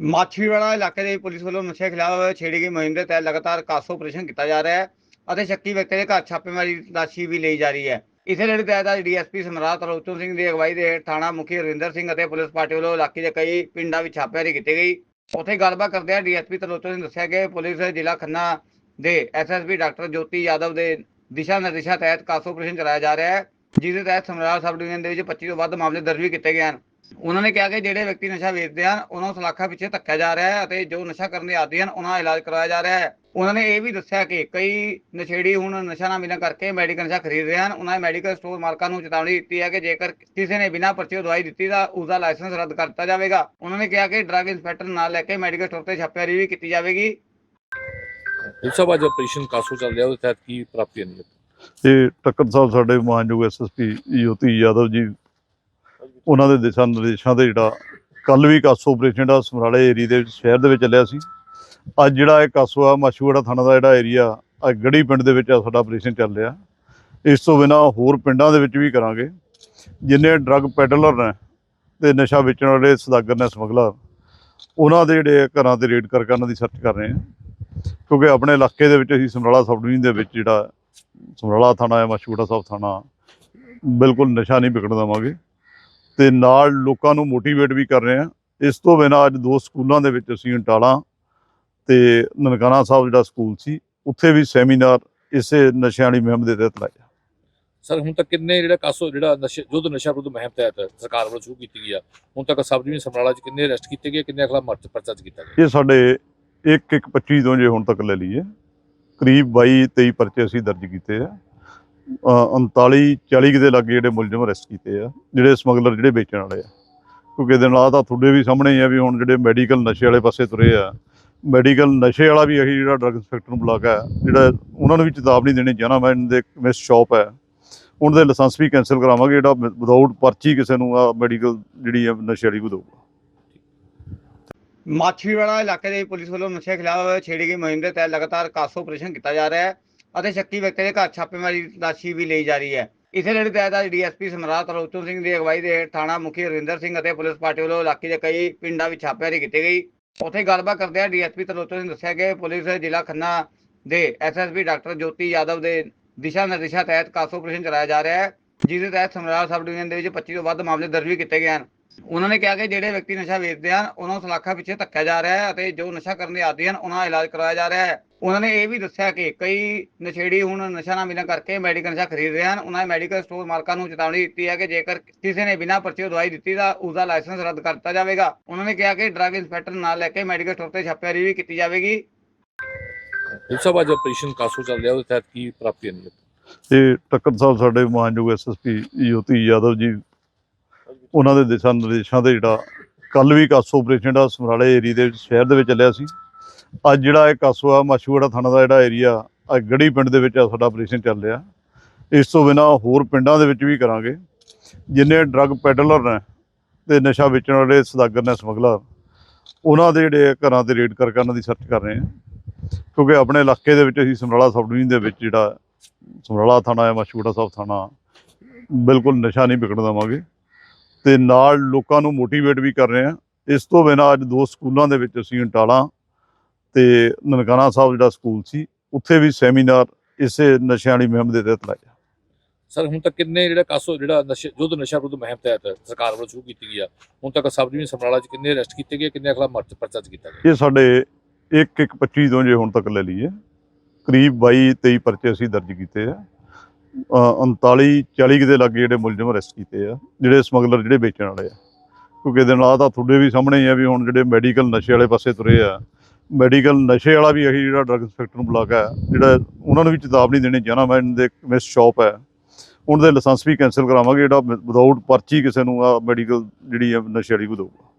ਮਾਛੀਵਾੜਾ ਇਲਾਕੇ ਦੇ ਪੁਲਿਸ ਵੱਲੋਂ ਨਸ਼ੇ ਖਿਲਾਫ ਛੇੜੀ ਗਈ ਮੁਹਿੰਮ ਦੇ ਤਹਿਤ ਲਗਾਤਾਰ ਕਾਸੋ ਆਪਰੇਸ਼ਨ ਕੀਤਾ ਜਾ ਰਿਹਾ ਹੈ ਅਤੇ ਸ਼ੱਕੀ ਵਿਅਕਤੀ ਦੇ ਘਰ ਛਾਪੇਮਾਰੀ ਦੀ ਤਲਾਸ਼ੀ ਵੀ ਲਈ ਜਾ ਰਹੀ ਹੈ। ਇਸੇ ਲੜੀ ਤਹਿਤ ਅੱਜ ਡੀਐਸਪੀ ਸਮਰਾਟ ਰੋਚਨ ਸਿੰਘ ਦੀ ਅਗਵਾਈ ਦੇ ਹੇਠ ਥਾਣਾ ਮੁਖੀ ਰਵਿੰਦਰ ਸਿੰਘ ਅਤੇ ਪੁਲਿਸ ਪਾਰਟੀ ਵੱਲੋਂ ਇਲਾਕੇ ਦੇ ਕਈ ਪਿੰਡਾਂ ਵਿੱਚ ਛਾਪੇਮਾਰੀ ਕੀਤੀ ਗਈ। ਉੱਥੇ ਗੱਲਬਾਤ ਕਰਦਿਆਂ ਡੀਐਸਪੀ ਤਰਲੋਚਨ ਸਿੰਘ ਨੇ ਦੱਸਿਆ ਕਿ ਪੁਲਿਸ ਜ਼ਿਲ੍ਹਾ ਖੰਨਾ ਦੇ ਐਸਐਸਪੀ ਡਾਕਟਰ ਜੋਤੀ ਯਾਦਵ ਦੇ ਦਿਸ਼ਾ ਨਿਰਦੇਸ਼ਾਂ ਤਹਿਤ ਕਾਸੋ ਆਪਰੇਸ਼ਨ ਚਲਾਇਆ ਜਾ ਰਿਹਾ ਹੈ, ਜਿਸ ਦੇ ਤਹਿਤ ਸਮਰਾਟ ਸਬ ਡਿਵੀਜ਼ਨ ਦੇ ਵਿੱਚ 25 ਤੋਂ ਵੱਧ ਮਾਮਲੇ ਦਰਜ ਵੀ ਕੀਤੇ ਗਏ ਹਨ। ਉਹਨਾਂ ਨੇ ਕਿਹਾ ਕਿ ਜਿਹੜੇ ਵਿਅਕਤੀ ਨਸ਼ਾ ਵੇਚਦੇ ਹਨ ਉਹਨਾਂ ਨੂੰ ਸਲਾਖਾਂ ਪਿੱਛੇ ਧੱਕਿਆ ਜਾ ਰਿਹਾ ਹੈ ਅਤੇ ਜੋ ਨਸ਼ਾ ਕਰਨ ਦੇ ਆਦੀ ਹਨ ਉਹਨਾਂ ਦਾ ਇਲਾਜ ਕਰਵਾਇਆ ਜਾ ਰਿਹਾ ਹੈ। ਉਹਨਾਂ ਨੇ ਇਹ ਵੀ ਦੱਸਿਆ ਕਿ ਕਈ ਨਸ਼ੇੜੀ ਹੁਣ ਨਸ਼ਾ ਨਾ ਮਿਲਣ ਕਰਕੇ ਮੈਡੀਕਲ ਨਸ਼ਾ ਖਰੀਦ ਰਹੇ ਹਨ। ਉਹਨਾਂ ਨੇ ਮੈਡੀਕਲ ਸਟੋਰ ਮਾਲਕਾਂ ਨੂੰ ਚੇਤਾਵਨੀ ਦਿੱਤੀ ਹੈ ਕਿ ਜੇਕਰ ਕਿਸੇ ਨੇ ਬਿਨਾਂ ਪਰਚੇ ਦਵਾਈ ਦਿੱਤੀ ਤਾਂ ਉਸ ਦਾ ਲਾਇਸੈਂਸ ਰੱਦ ਕਰ ਦਿੱਤਾ ਜਾਵੇਗਾ। ਉਹਨਾਂ ਨੇ ਕਿਹਾ ਕਿ ਡਰੱਗ ਇੰਸਪੈਕਟਰ ਨਾਲ ਲੈ ਕੇ ਮੈਡੀਕਲ ਸਟੋਰ ਤੇ ਛਾਪੇਮਾਰੀ ਵੀ ਕੀਤੀ ਜਾਵੇਗੀ। ਇਸ ਤੋਂ ਬਾਅਦ ਆਪਰੇਸ਼ਨ ਕਾਸੋ ਚੱਲ ਰਿਹਾ ਉਹਦੇ ਤਹਿਤ ਕੀ ਪ੍ਰਾਪਤੀਆਂ ਨੇ ਤੇ ਟੱਕਰ ਸਾਹਿਬ ਸਾਡੇ ਮਾਨਯੋਗ ਐਸਐਸਪੀ ਜੋਤੀ ਯਾਦਵ ਜੀ ਉਹਨਾਂ ਦੇ ਦਿਸ਼ਾ ਨਿਰਦੇਸ਼ਾਂ ਤੇ ਜਿਹੜਾ ਕੱਲ ਵੀ ਕਾਸੋ ਆਪਰੇਸ਼ਨ ਦਾ ਸਮਰਾਲੇ ਏਰੀਆ ਦੇ ਸ਼ਹਿਰ ਦੇ ਵਿੱਚ ਚੱਲਿਆ ਸੀ। ਅੱਜ ਜਿਹੜਾ ਇਹ ਕਾਸੋ ਆ, ਮਾਛੂਵਾੜਾ ਥਾਣਾ ਦਾ ਜਿਹੜਾ ਏਰੀਆ ਅੱਜ ਗੜੀ ਪਿੰਡ ਦੇ ਵਿੱਚ ਆ ਸਾਡਾ ਆਪਰੇਸ਼ਨ ਚੱਲ ਰਿਹਾ। ਇਸ ਤੋਂ ਬਿਨਾਂ ਹੋਰ ਪਿੰਡਾਂ ਦੇ ਵਿੱਚ ਵੀ ਕਰਾਂਗੇ। ਜਿੰਨੇ ਡਰੱਗ ਪੈਡਲਰ ਨੇ ਤੇ ਨਸ਼ਾ ਵੇਚਣ ਵਾਲੇ ਸਦਾਗਰ ਨੇ, ਸਮਗਲਰ, ਉਹਨਾਂ ਦੇ ਜਿਹੜੇ ਘਰਾਂ ਤੇ ਰੇਡ ਕਰਕੇ ਉਹਨਾਂ ਦੀ ਸਰਚ ਕਰ ਰਹੇ ਹਾਂ। ਕਿਉਂਕਿ ਆਪਣੇ ਇਲਾਕੇ ਦੇ ਵਿੱਚ ਅਸੀਂ ਸਮਰਾਲਾ ਸਬ ਡਿਵੀਜ਼ਨ ਦੇ ਵਿੱਚ ਜਿਹੜਾ ਸਮਰਾਲਾ ਥਾਣਾ ਹੈ ਮਸ਼ਹੂਰਾ ਸਾਹਿਬ ਥਾਣਾ, ਬਿਲਕੁਲ ਨਸ਼ਾ ਨਹੀਂ ਵਿਕਣ ਦੇਵਾਂਗੇ। ਤੇ ਨਾਲ ਲੋਕਾਂ ਨੂੰ ਮੋਟੀਵੇਟ ਵੀ ਕਰ ਰਹੇ ਹਾਂ। ਇਸ ਤੋਂ ਬਿਨਾਂ ਅੱਜ ਦੋ ਸਕੂਲਾਂ ਦੇ ਵਿੱਚ ਅਸੀਂ ਟਾਲਾ ਤੇ ਨਨਕਾਣਾ ਸਾਹਿਬ ਜਿਹੜਾ ਸਕੂਲ ਸੀ ਉੱਥੇ ਵੀ ਸੈਮੀਨਾਰ ਇਸੇ ਨਸ਼ਿਆਂ ਵਾਲੀ ਮੁਹਿੰਮ ਦੇ ਤਹਿਤ ਲਾਇਆ। ਸਰ ਹੁਣ ਤੱਕ ਕਿੰਨੇ ਜਿਹੜਾ ਕਾਸੋ ਜਿਹੜਾ ਨਸ਼ੇ ਯੁੱਧ ਨਸ਼ਾ ਵਿਰੁੱਧ ਮੁਹਿੰਮ ਤਹਿਤ ਸਰਕਾਰ ਵੱਲੋਂ ਸ਼ੁਰੂ ਕੀਤੀ ਗਈ ਆ ਹੁਣ ਤੱਕ ਸਬ ਡਿਵੀਜ਼ਨ ਸਮਰਾਲਾ 'ਚ ਕਿੰਨੇ ਅਰੈਸਟ ਕੀਤੇ ਗਏ ਕਿੰਨੇ ਖਿਲਾਫ ਮਰਚ ਪਰਚਾ ਕੀਤਾ ਗਿਆ? ਇਹ ਸਾਡੇ 1 1 25 ਤੋਂ ਜੇ ਹੁਣ ਤੱਕ ਲੈ ਲਈਏ ਕਰੀਬ 22 23 ਪਰਚੇ ਅਸੀਂ ਦਰਜ ਕੀਤੇ ਆ। 39 40 ਦੇ ਲਾਗੇ ਜਿਹੜੇ ਮੁਲਜ਼ਮ ਅਰੈਸਟ ਕੀਤੇ ਆ, ਜਿਹੜੇ ਸਮਗਲਰ ਜਿਹੜੇ ਵੇਚਣ ਵਾਲੇ ਆ। ਕਿਉਂਕਿ ਇਹਦੇ ਨਾਲ ਤਾਂ ਤੁਹਾਡੇ ਵੀ ਸਾਹਮਣੇ ਹੀ ਆ ਵੀ ਹੁਣ ਜਿਹੜੇ ਮੈਡੀਕਲ ਨਸ਼ੇ ਵਾਲੇ ਪਾਸੇ ਤੁਰੇ ਆ। ਮੈਡੀਕਲ ਨਸ਼ੇ ਵਾਲਾ ਵੀ ਇਹੀ ਜਿਹੜਾ ਡਰੱਗ ਇੰਸਪੈਕਟਰ ਨੂੰ ਬੁਲਾ ਕੇ ਜਿਹੜਾ ਉਹਨਾਂ ਨੂੰ ਵੀ ਚੇਤਾਵਨੀ ਦੇਣੀ ਜਾਣਾ ਮੈਂ ਦੇ ਮਿਸ ਸ਼ਾਪ ਹੈ। ਉਹਨਾਂ ਦੇ ਲਾਇਸੈਂਸ ਵੀ ਕੈਨਸਲ ਕਰਾਵਾਂਗੇ, ਜਿਹੜਾ ਵਿਦਆਊਟ ਪਰਚੀ ਕਿਸੇ ਨੂੰ ਆ ਮੈਡੀਕਲ ਜਿਹੜੀ ਆ ਨਸ਼ੇ ਵਾਲੀ ਕੋ ਦਊਗਾ ਮਾਛੀਵਾੜਾ ਇਲਾਕੇ ਦੇ ਪੁਲਿਸ ਵੱਲੋਂ ਨਸ਼ੇ ਖਿਲਾਫ ਛੇੜੀ ਗਈ ਮੁਹਿੰਮ ਦੇ ਤਹਿਤ ਲਗਾਤਾਰ ਕਾਸੋ ਆਪਰੇਸ਼ਨ ਕੀਤਾ ਜਾ ਰਿਹਾ ਹੈ। ਅਤੇ ਸ਼ੱਕੀ ਵਿਅਕਤੀ ਦੇ ਘਰ ਛਾਪੇਮਾਰੀ ਤਲਾਸ਼ੀ ਵੀ ਲਈ ਜਾ ਰਹੀ ਹੈ। ਇਸੇ ਲੜੀ ਤਹਿਤ ਅੱਜ ਡੀਐਸਪੀ ਸਮਰਾਟ ਰੋਚਨ ਸਿੰਘ ਦੀ ਅਗਵਾਈ ਦੇ ਹੇਠ ਥਾਣਾ ਮੁਖੀ ਰਵਿੰਦਰ ਸਿੰਘ ਅਤੇ ਪੁਲਿਸ ਪਾਰਟੀ ਵੱਲੋਂ ਇਲਾਕੇ ਦੇ ਕਈ ਪਿੰਡਾਂ ਵਿੱਚ ਛਾਪੇਮਾਰੀ ਕੀਤੀ ਗਈ। ਉੱਥੇ ਗੱਲਬਾਤ ਕਰਦਿਆਂ ਡੀਐਸਪੀ ਤਰਲੋਚਨ ਸਿੰਘ ਦੱਸਿਆ ਕਿ ਪੁਲਿਸ ਜ਼ਿਲ੍ਹਾ ਖੰਨਾ ਦੇ ਐਸਐਸਪੀ ਡਾਕਟਰ ਜੋਤੀ ਯਾਦਵ ਦੇ ਦਿਸ਼ਾ ਨਿਰਦੇਸ਼ਾਂ ਤਹਿਤ ਕਾਸੋ ਆਪਰੇਸ਼ਨ ਚਲਾਇਆ ਜਾ ਰਿਹਾ ਹੈ। ਜਿਸ ਤਹਿਤ ਸਮਰਾਲਾ ਸਬ ਡਿਵੀਜ਼ਨ ਦੇ ਵਿੱਚ 25 ਤੋਂ ਵੱਧ ਮਾਮਲੇ ਦਰਜ ਵੀ ਕੀਤੇ ਗਏ ਹਨ। ਉਹਨਾਂ ਨੇ ਕਿਹਾ ਕਿ ਜਿਹੜੇ ਵਿਅਕਤੀ ਨਸ਼ਾ ਵੇਚਦੇ ਹਨ, ਉਹਨਾਂ ਨੂੰ ਸਲਾਖਾਂ ਪਿੱਛੇ ਧੱਕਿਆ ਜਾ ਰਿਹਾ ਹੈ ਅਤੇ ਜੋ ਨਸ਼ਾ ਕਰਨ ਦੇ ਆਦੀ ਹਨ, ਉਹਨਾਂ ਦਾ ਇਲਾਜ ਕਰਵਾਇਆ ਜਾ ਰਿਹਾ ਹੈ। ਉਹਨਾਂ ਨੇ ਇਹ ਵੀ ਦੱਸਿਆ ਕਿ ਕਈ ਨਸ਼ੇੜੀ ਹੁਣ ਨਸ਼ਾ ਨਾ ਮਿਲਣ ਕਰਕੇ ਮੈਡੀਕਲ ਨਸ਼ਾ ਖਰੀਦ ਰਹੇ ਹਨ। ਉਹਨਾਂ ਨੇ ਮੈਡੀਕਲ ਸਟੋਰ ਮਾਲਕਾਂ ਨੂੰ ਚੇਤਾਵਨੀ ਦਿੱਤੀ ਹੈ ਕਿ ਜੇਕਰ ਕਿਸੇ ਨੇ ਬਿਨਾਂ ਪਰਚੇ ਦਵਾਈ ਦਿੱਤੀ ਤਾਂ ਉਸ ਦਾ ਲਾਇਸੈਂਸ ਰੱਦ ਕਰ ਦਿੱਤਾ ਜਾਵੇਗਾ। ਉਹਨਾਂ ਨੇ ਕਿਹਾ ਕਿ ਡਰੱਗ ਇੰਸਪੈਕਟਰ ਨਾਲ ਲੈ ਕੇ ਮੈਡੀਕਲ ਸਟੋਰ ਤੇ ਛਾਪੇਮਾਰੀ ਵੀ ਕੀਤੀ ਜਾਵੇਗੀ। ਇਸ ਤੋਂ ਆਪਰੇਸ਼ਨ ਕਾਸੋ ਚੱਲ ਰਿਹਾ, ਉਹਦੇ ਤਹਿਤ ਕੀ ਪ੍ਰਾਪਤੀਆਂ ਨੇ ਤੇ ਟੱਕਰ ਸਾਹਿਬ ਸਾਡੇ ਮਾਨਯੋਗ ਐਸਐਸਪੀ ਯੋਤੀ ਯਾਦਵ ਜੀ, ਉਹਨਾਂ ਦੇ ਦਿਸ਼ਾ ਨਿਰਦੇਸ਼ਾਂ ਤੇ ਜਿਹੜਾ ਕੱਲ ਵੀ ਕਾਸੋ ਆਪਰੇਸ਼ਨ ਜਿਹੜਾ ਸਮਰਾਲੇ ਏਰੀਆ ਦੇ ਸ਼ਹਿਰ ਦੇ ਵਿੱਚ ਚੱਲਿਆ ਸੀ। ਅੱਜ ਜਿਹੜਾ ਇਹ ਕਾਸੋ ਆ, ਮਾਛੂਵਾੜਾ ਥਾਣਾ ਦਾ ਜਿਹੜਾ ਏਰੀਆ, ਅੱਜ ਗੜੀ ਪਿੰਡ ਦੇ ਵਿੱਚ ਆ, ਸਾਡਾ ਆਪਰੇਸ਼ਨ ਚੱਲ ਰਿਹਾ। ਇਸ ਤੋਂ ਬਿਨਾਂ ਹੋਰ ਪਿੰਡਾਂ ਦੇ ਵਿੱਚ ਵੀ ਕਰਾਂਗੇ। ਜਿੰਨੇ ਡਰੱਗ ਪੈਡਲਰ ਨੇ ਤੇ ਨਸ਼ਾ ਵੇਚਣ ਵਾਲੇ ਸਦਾਗਰ ਨੇ, ਸਮਗਲਰ, ਉਹਨਾਂ ਦੇ ਜਿਹੜੇ ਘਰਾਂ ਤੇ ਰੇਡ ਕਰਕੇ ਉਹਨਾਂ ਦੀ ਸਰਚ ਕਰ ਰਹੇ ਹਾਂ। ਕਿਉਂਕਿ ਆਪਣੇ ਇਲਾਕੇ ਦੇ ਵਿੱਚ ਅਸੀਂ ਸਮਰਾਲਾ ਸਬ ਡਿਵੀਜ਼ਨ ਦੇ ਵਿੱਚ ਜਿਹੜਾ ਸਮਰਾਲਾ ਥਾਣਾ ਹੈ ਮਸ਼ਹੂਰਾ ਸਾਹਿਬ ਥਾਣਾ। ਬਿਲਕੁਲ ਨਸ਼ਾ ਨਹੀਂ ਵਿਕਣ ਦੇਵਾਂਗੇ। ਤੇ ਨਾਲ ਲੋਕਾਂ ਨੂੰ ਮੋਟੀਵੇਟ ਵੀ ਕਰ ਰਹੇ ਹਾਂ। ਇਸ ਤੋਂ ਬਿਨਾਂ ਅੱਜ ਦੋ ਸਕੂਲਾਂ ਦੇ ਵਿੱਚ ਅਸੀਂ ਟਾਲਾ ਤੇ ਨਨਕਾਣਾ ਸਾਹਿਬ ਜਿਹੜਾ ਸਕੂਲ ਸੀ ਉੱਥੇ ਵੀ ਸੈਮੀਨਾਰ ਇਸੇ ਨਸ਼ਿਆਂ ਵਾਲੀ ਮੁਹਿੰਮ ਦੇ ਤਹਿਤ ਲਾਇਆ। ਸਰ ਹੁਣ ਤੱਕ ਕਿੰਨੇ ਜਿਹੜਾ ਕਾਸੋ ਜਿਹੜਾ ਨਸ਼ੇ ਯੁੱਧ ਨਸ਼ਾ ਵਿਰੁੱਧ ਮੁਹਿੰਮ ਤਹਿਤ ਸਰਕਾਰ ਵੱਲੋਂ ਸ਼ੁਰੂ ਕੀਤੀ ਗਈ ਆ ਹੁਣ ਤੱਕ ਸਬ ਡਿਵੀਜ਼ਨ ਸਮਰਾਲਾ 'ਚ ਕਿੰਨੇ ਅਰੈਸਟ ਕੀਤੇ ਗਏ ਕਿੰਨੇ ਖਿਲਾਫ ਮਰਚ ਪਰਚਾ ਕੀਤਾ ਗਿਆ? ਇਹ ਸਾਡੇ 1 1 25 ਤੋਂ ਜੇ ਹੁਣ ਤੱਕ ਲੈ ਲਈਏ। ਕਰੀਬ 22 23 ਪਰਚੇ ਅਸੀਂ ਦਰਜ ਕੀਤੇ ਆ। ਅ, 39 40 ਕੁ ਦੇ ਲਾਗੇ ਜਿਹੜੇ ਮੁਲਜ਼ਮ ਅਰੈਸਟ ਕੀਤੇ ਆ ਜਿਹੜੇ ਸਮਗਲਰ ਜਿਹੜੇ ਵੇਚਣ ਵਾਲੇ ਆ। ਕਿਉਂਕਿ ਇਹਦੇ ਨਾਲ ਤਾਂ ਤੁਹਾਡੇ ਵੀ ਸਾਹਮਣੇ ਹੀ ਆ ਵੀ ਹੁਣ ਜਿਹੜੇ ਮੈਡੀਕਲ ਨਸ਼ੇ ਵਾਲੇ ਪਾਸੇ ਤੁਰੇ ਆ। ਮੈਡੀਕਲ ਨਸ਼ੇ ਵਾਲਾ ਵੀ ਇਹੀ ਜਿਹੜਾ ਡਰੱਗ ਇੰਸਪੈਕਟਰ ਨੂੰ ਬੁਲਾ ਕੇ ਜਿਹੜਾ ਉਹਨਾਂ ਨੂੰ ਵੀ ਚੇਤਾਵਨੀ ਦੇਣੀ ਜਾਣਾ ਮੈਂ ਦੇ ਮਿਸ ਸ਼ਾਪ ਹੈ। ਉਹਨਾਂ ਦੇ ਲਾਇਸੈਂਸ ਵੀ ਕੈਨਸਲ ਕਰਾਵਾਂਗੇ ਜਿਹੜਾ ਵਿਦਆਊਟ ਪਰਚੀ ਕਿਸੇ ਨੂੰ ਆ ਮੈਡੀਕਲ ਜਿਹੜੀ ਆ ਨਸ਼ੇ ਵਾਲੀ ਕੋ ਦਊਗਾ।